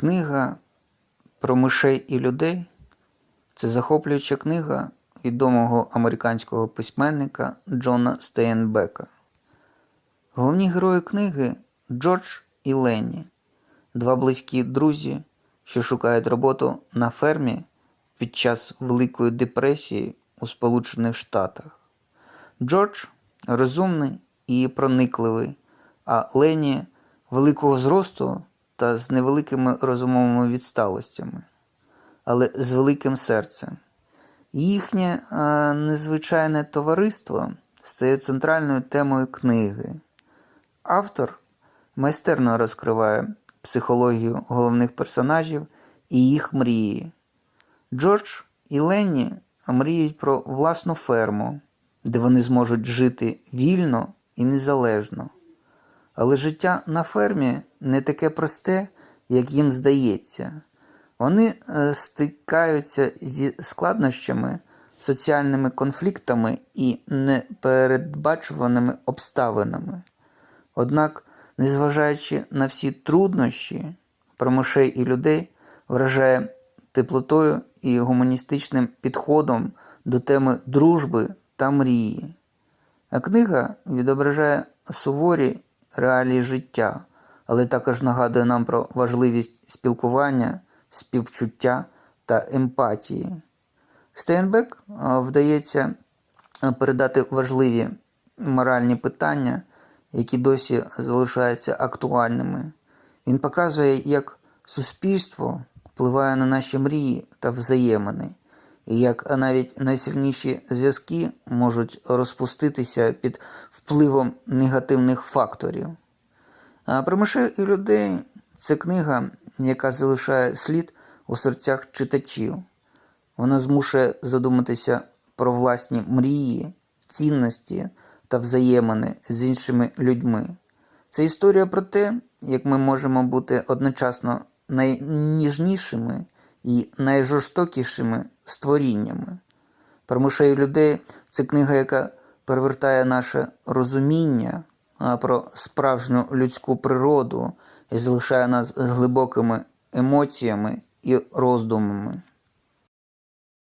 Книга про мишей і людей це захоплююча книга відомого американського письменника Джона Стейнбека. Головні герої книги Джордж і Ленні, два близькі друзі, що шукають роботу на фермі під час Великої депресії у Сполучених Штатах. Джордж розумний і проникливий, а Лені великого зросту та з невеликими розумовими відсталостями, але з великим серцем. Їхнє а, незвичайне товариство стає центральною темою книги. Автор майстерно розкриває психологію головних персонажів і їх мрії. Джордж і Ленні мріють про власну ферму, де вони зможуть жити вільно і незалежно. Але життя на фермі не таке просте, як їм здається. Вони е, стикаються зі складнощами, соціальними конфліктами і непередбачуваними обставинами. Однак, незважаючи на всі труднощі, про мишей і людей вражає теплотою і гуманістичним підходом до теми дружби та мрії. А книга відображає суворі реалії життя, але також нагадує нам про важливість спілкування, співчуття та емпатії. Стейнбек вдається передати важливі моральні питання, які досі залишаються актуальними. Він показує, як суспільство впливає на наші мрії та взаємини, як навіть найсильніші зв'язки можуть розпуститися під впливом негативних факторів. А про мишей і людей це книга, яка залишає слід у серцях читачів. Вона змушує задуматися про власні мрії, цінності та взаємини з іншими людьми. Це історія про те, як ми можемо бути одночасно найніжнішими і найжорстокішими створіннями. Про мишей людей це книга, яка перевертає наше розуміння про справжню людську природу і залишає нас з глибокими емоціями і роздумами.